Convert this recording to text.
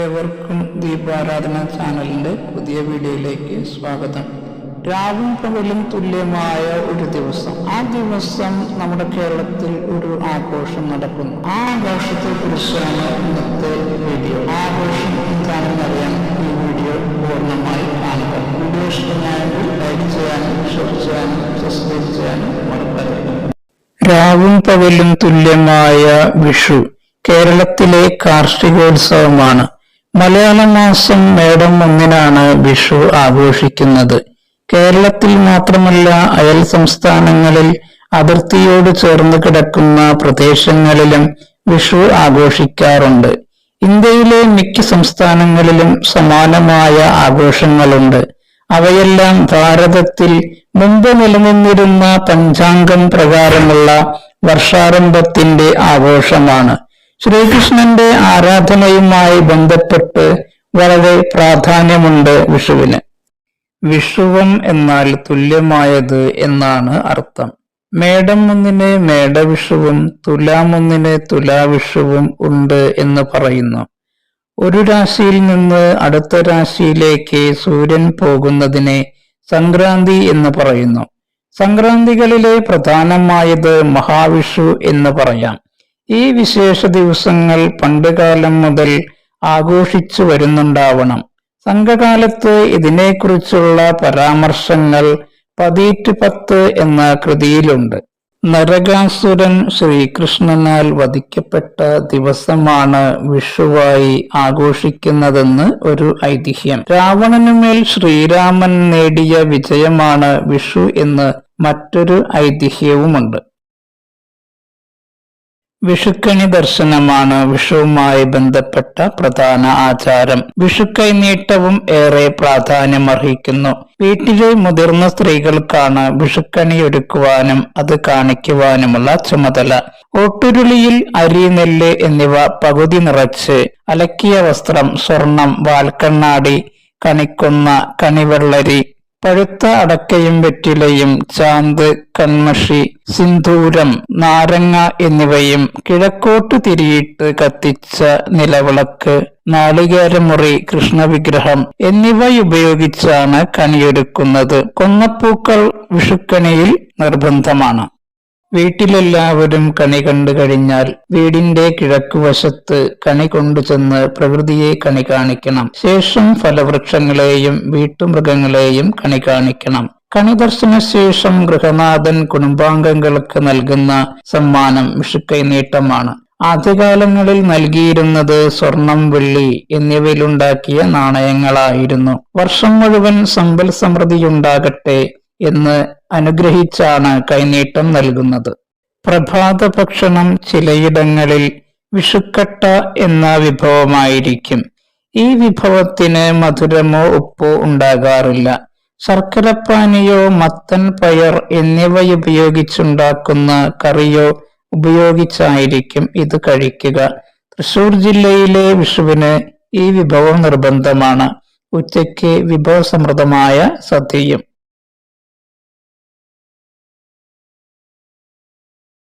ഏവർക്കും ദീപാരാധന ചാനലിന്റെ പുതിയ വീഡിയോയിലേക്ക് സ്വാഗതം. രാവും പകലും തുല്യമായ ഒരു ദിവസം. ആ ദിവസം നമ്മുടെ കേരളത്തിൽ ഒരു ആഘോഷം നടക്കുന്നു. ആ ആഘോഷത്തെ കുറിച്ചാണ് ഇന്നത്തെ വീഡിയോ. ആഘോഷം എന്താണെന്ന് അറിയാൻ ഈ വീഡിയോ പൂർണമായി കാണുക. വീഡിയോ ഇഷ്ടമായെങ്കിൽ ലൈക്ക് ചെയ്യാനും ഷെയർ ചെയ്യാനും സബ്സ്ക്രൈബ് ചെയ്യാനും മറക്കരുത്. രാവും പകലും തുല്യമായ വിഷു കേരളത്തിലെ കാർഷികോത്സവമാണ്. മലയാള മാസം മേടം ഒന്നിനാണ് വിഷു ആഘോഷിക്കുന്നത്. കേരളത്തിൽ മാത്രമല്ല അയൽ സംസ്ഥാനങ്ങളിൽ അതിർത്തിയോട് ചേർന്ന് കിടക്കുന്ന പ്രദേശങ്ങളിലും വിഷു ആഘോഷിക്കാറുണ്ട്. ഇന്ത്യയിലെ മിക്ക സംസ്ഥാനങ്ങളിലും സമാനമായ ആഘോഷങ്ങളുണ്ട്. അവയെല്ലാം ഭാരതത്തിൽ മുമ്പ് നിലനിന്നിരുന്ന പഞ്ചാംഗം പ്രകാരമുള്ള വർഷാരംഭത്തിന്റെ ആഘോഷമാണ്. ശ്രീകൃഷ്ണന്റെ ആരാധനയുമായി ബന്ധപ്പെട്ട് വളരെ പ്രാധാന്യമുണ്ട് വിഷുവിന്. വിഷുവം എന്നാൽ തുല്യമായത് എന്നാണ് അർത്ഥം. മേടം ഒന്നിന് മേടവിഷുവും തുലാം ഒന്നിന് തുലാവിഷുവും ഉണ്ട് എന്ന് പറയുന്നു. ഒരു രാശിയിൽ നിന്ന് അടുത്ത രാശിയിലേക്ക് സൂര്യൻ പോകുന്നതിനെ സംക്രാന്തി എന്ന് പറയുന്നു. സംക്രാന്തികളിലെ പ്രധാനമായത് മഹാവിഷു എന്ന് പറയാം. ഈ വിശേഷ ദിവസങ്ങൾ പണ്ടുകാലം മുതൽ ആഘോഷിച്ചു വരുന്നുണ്ടാവണം. സംഘകാലത്ത് ഇതിനെക്കുറിച്ചുള്ള പരാമർശങ്ങൾ പതിറ്റ് പത്ത് എന്ന കൃതിയിലുണ്ട്. നരകാസുരൻ ശ്രീകൃഷ്ണനാൽ വധിക്കപ്പെട്ട ദിവസമാണ് വിഷുവായി ആഘോഷിക്കുന്നതെന്ന് ഒരു ഐതിഹ്യം. രാവണനുമേൽ ശ്രീരാമൻ നേടിയ വിജയമാണ് വിഷു എന്ന് മറ്റൊരു ഐതിഹ്യവുമുണ്ട്. വിഷുക്കണി ദർശനമാണ് വിഷുവുമായി ബന്ധപ്പെട്ട പ്രധാന ആചാരം. വിഷുക്കൈനീട്ടവും ഏറെ പ്രാധാന്യമർഹിക്കുന്നു. വീട്ടിലെ മുതിർന്ന സ്ത്രീകൾക്കാണ് വിഷുക്കണി ഒരുക്കുവാനും അത് കാണിക്കുവാനുമുള്ള ചുമതല. ഒട്ടുരുളിയിൽ അരി നെല്ല് എന്നിവ പകുതി നിറച്ച് അലക്കിയ വസ്ത്രം സ്വർണം വാൽക്കണ്ണാടി കണിക്കുന്ന കണിവെള്ളരി പഴുത്ത അടക്കയും വെറ്റിലയും ചാന്ത് കൺമഷി സിന്ദൂരം നാരങ്ങ എന്നിവയും കിഴക്കോട്ട് തിരിയിട്ട് കത്തിച്ച നിലവിളക്ക് നാളികേരമുറി കൃഷ്ണവിഗ്രഹം എന്നിവയുപയോഗിച്ചാണ് കണിയൊരുക്കുന്നത് കൊന്നപ്പൂക്കൾ വിഷുക്കണിയിൽ നിർബന്ധമാണ്. വീട്ടിലെല്ലാവരും കണി കണ്ടു കഴിഞ്ഞാൽ വീടിന്റെ കിഴക്കുവശത്ത് കണി കൊണ്ടുചെന്ന് പ്രകൃതിയെ കണി കാണിക്കണം. ശേഷം ഫലവൃക്ഷങ്ങളെയും വീട്ടുമൃഗങ്ങളെയും കണി കാണിക്കണം. കണി ദർശന ശേഷം ഗൃഹനാഥൻ കുടുംബാംഗങ്ങൾക്ക് നൽകുന്ന സമ്മാനം വിഷുക്കൈ നീട്ടമാണ്. ആദ്യകാലങ്ങളിൽ നൽകിയിരുന്നത് സ്വർണം വെള്ളി എന്നിവയിലുണ്ടാക്കിയ നാണയങ്ങളായിരുന്നു. വർഷം മുഴുവൻ സമ്പൽ സമൃദ്ധിയുണ്ടാകട്ടെ എന്ന് അനുഗ്രഹിച്ചാണ് കൈനീട്ടം നൽകുന്നത്. പ്രഭാത ഭക്ഷണം ചിലയിടങ്ങളിൽ വിഷുക്കട്ട എന്ന വിഭവമായിരിക്കും. ഈ വിഭവത്തിന് മധുരമോ ഉപ്പോ ഉണ്ടാകാറില്ല. ശർക്കരപ്പാനിയോ മത്തൻ പയർ എന്നിവയുപയോഗിച്ചുണ്ടാക്കുന്ന കറിയോ ഉപയോഗിച്ചായിരിക്കും ഇത് കഴിക്കുക. തൃശൂർ ജില്ലയിലെ വിഷുവിന് ഈ വിഭവം നിർബന്ധമാണ്. ഉച്ചയ്ക്ക് വിഭവസമൃദ്ധമായ സദ്യയും.